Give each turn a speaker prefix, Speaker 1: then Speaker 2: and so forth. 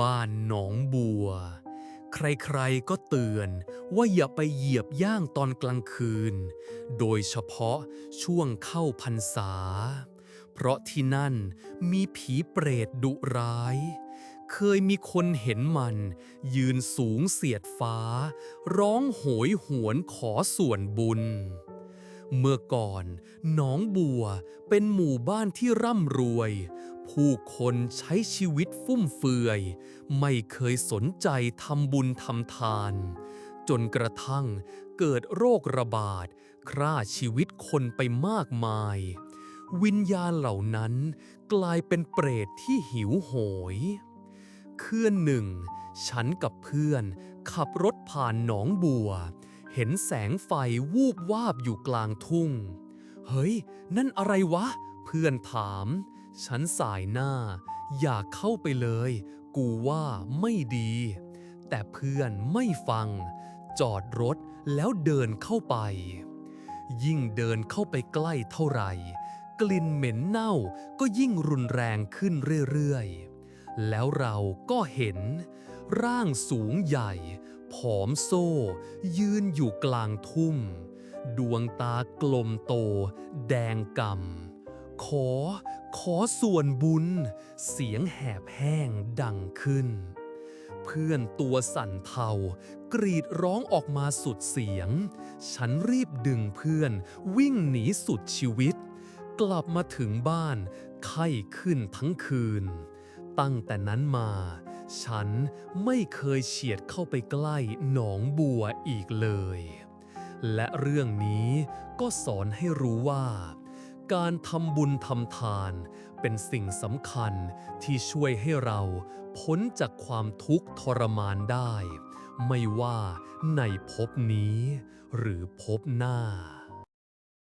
Speaker 1: บ้านหนองบัว ใครๆก็เตือนว่าอย่าไปเหยียบย่างตอนกลางคืน โดยเฉพาะช่วงเข้าพรรษา เพราะที่นั่นมีผีเปรตดุร้าย เคยมีคนเห็นมัน ยืนสูงเสียดฟ้า ร้องโหยหวนขอส่วนบุญ เมื่อก่อนหนองบัวเป็นหมู่บ้านที่ร่ำรวย ผู้คนใช้ชีวิตฟุ่มเฟือย ไม่เคยสนใจทำบุญทำทาน จนกระทั่งเกิดโรคระบาดฆ่าชีวิตคนไปมากมาย วิญญาณเหล่านั้นกลายเป็นเปรตที่หิวโหย คืนหนึ่ง ฉันกับเพื่อนขับรถผ่านหนองบัว เห็นแสงไฟวูบวาบอยู่กลางทุ่ง เฮ้ย นั่นอะไรวะ เพื่อนถาม ฉันสายหน้า อยากเข้าไปเลย กูว่าไม่ดี แต่เพื่อนไม่ฟัง จอดรถแล้วเดินเข้าไป ยิ่งเดินเข้าไปใกล้เท่าไหร่ กลิ่นเหม็นเน่าก็ยิ่งรุนแรงขึ้นเรื่อยๆ แล้วเราก็เห็น ร่างสูงใหญ่ ผอมโซ่ ยืนอยู่กลางทุ่งดวงตากลมโต แดงกำขอ ขอส่วนบุญ เสียงแหบแห้งดังขึ้น เพื่อนตัวสั่นเทากรีดร้องออกมาสุดเสียง ฉันรีบดึงเพื่อนวิ่งหนีสุดชีวิต กลับมาถึงบ้าน ไข้ขึ้นทั้งคืน ตั้งแต่นั้นมา ฉันไม่เคยเฉียดเข้าไปใกล้หนองบัวอีกเลย และเรื่องนี้ก็สอนให้รู้ว่า การทำบุญทำทานเป็นสิ่งสำคัญที่ช่วยให้เราพ้นจากความทุกข์ทรมานได้ ไม่ว่าในภพนี้หรือภพหน้า